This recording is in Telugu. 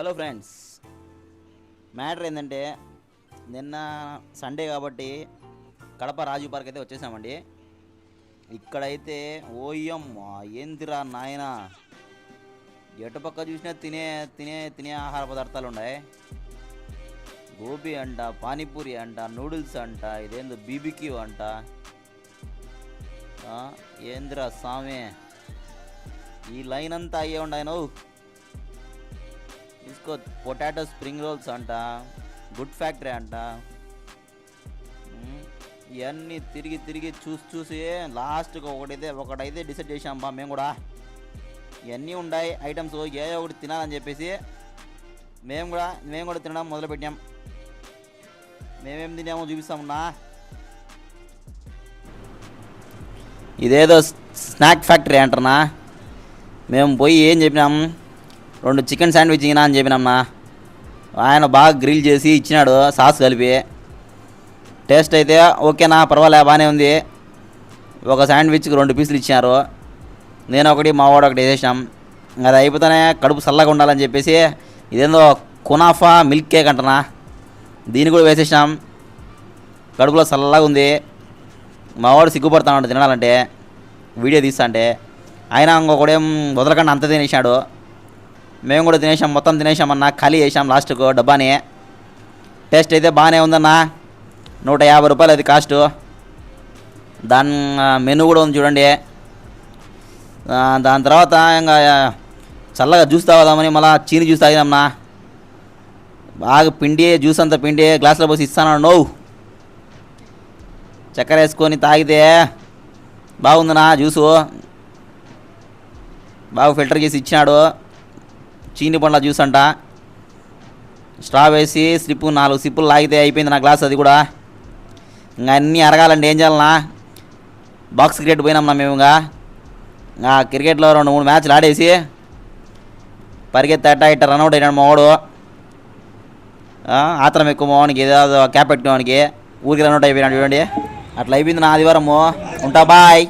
హలో ఫ్రెండ్స్ మ్యాటర్ ఏంటంటే నిన్న సండే కాబట్టి కడప రాజు పార్క్ అయితే వచ్చేసామండి. ఇక్కడైతే ఓయమ్మ ఏందిరా నాయన? ఎటుపక్క చూసినా తినే తినే తినే ఆహార పదార్థాలు ఉన్నాయి. గోబీ అంట పానీపూరి అంట నూడిల్స్ అంట ఇదేందో బీబీక్యూ అంట. ఏందిరా సామే? ఈ లైన్ అంతా అయ్యే ఉండాయను తీసుకో పొటాటో స్ప్రింగ్ రోల్స్ అంట గుడ్ ఫ్యాక్టరీ అంట. ఇవన్నీ తిరిగి తిరిగి చూసి చూసి లాస్ట్కి ఒకటైతే ఒకటైతే డిసైడ్ చేసాం బా మేము కూడా. ఇవన్నీ ఉన్నాయి ఐటమ్స్ ఏ ఒకటి తినాలని చెప్పేసి మేము కూడా మేము కూడా తినడం మొదలుపెట్టాం. మేమేం తినామో చూపిస్తామన్నా ఇదేదో స్నాక్ ఫ్యాక్టరీ అంటారనా మేము పోయి ఏం చెప్పినాం? రెండు చికెన్ శాండ్విచ్ ఇగినా అని చెప్పినమ్మా. ఆయన బాగా గ్రిల్ చేసి ఇచ్చినాడు సాస్ కలిపి. టేస్ట్ అయితే ఓకేనా పర్వాలే బాగానే ఉంది. ఒక శాండ్విచ్కి రెండు పీసులు ఇచ్చినారు. నేను ఒకటి మా వాడు ఒకటి వేసేసాం అది అయిపోతేనే కడుపు చల్లగా ఉండాలని చెప్పేసి ఇదేందో కునాఫా మిల్క్ కేక్ అంటనా? దీన్ని కూడా వేసేసాం కడుపులో చల్లగా ఉంది. మా వాడు సిగ్గుపడతా ఉంటాడు తినాలంటే వీడియో తీస్తా అంటే. ఆయన ఇంకొకడేం వదలకుండా అంత తినేసాడు మేము కూడా తినేసాం మొత్తం తినేసామన్నా ఖాళీ చేసాం లాస్ట్కు డబ్బాని. టేస్ట్ అయితే బాగానే ఉందన్నా. నూట యాభై రూపాయలు అది కాస్ట్. దాని మెనూ కూడా ఉంది చూడండి. దాని తర్వాత ఇంకా చల్లగా జ్యూస్ తాగుదామని మళ్ళీ చీని జ్యూస్ తాగిదామన్నా బాగా పిండి జ్యూస్ అంతా పిండి గ్లాసులో పోసి ఇస్తాను నవ్వు చక్కెర వేసుకొని తాగితే బాగుందనా జ్యూసు. బాగా ఫిల్టర్ చేసి ఇచ్చినాడు. చీని పండ్ల జ్యూస్ అంట. స్ట్రా వేసి స్లిప్ నాలుగు సిప్పులు లాగితే అయిపోయింది నా గ్లాస్ అది కూడా. ఇంకా అన్నీ అరగాలండి ఏం చేయాలన్నా? బాక్స్ క్రికెట్ పోయినాం మేము ఇంకా. ఇంకా క్రికెట్లో రెండు మూడు మ్యాచ్లు ఆడేసి పరిగెత్తి అట్ట ఇట్ట రన్అట్ అయినాడు మోడు వాడు. ఆత్రం ఎక్కువ మావానికి ఏదో క్యాప్ పెట్టుకోవడానికి. ఊరికి రన్అట్ అయిపోయినాడు చూడండి. అట్లా అయిపోయింది నా ఆదివారము. ఉంటా బాయ్.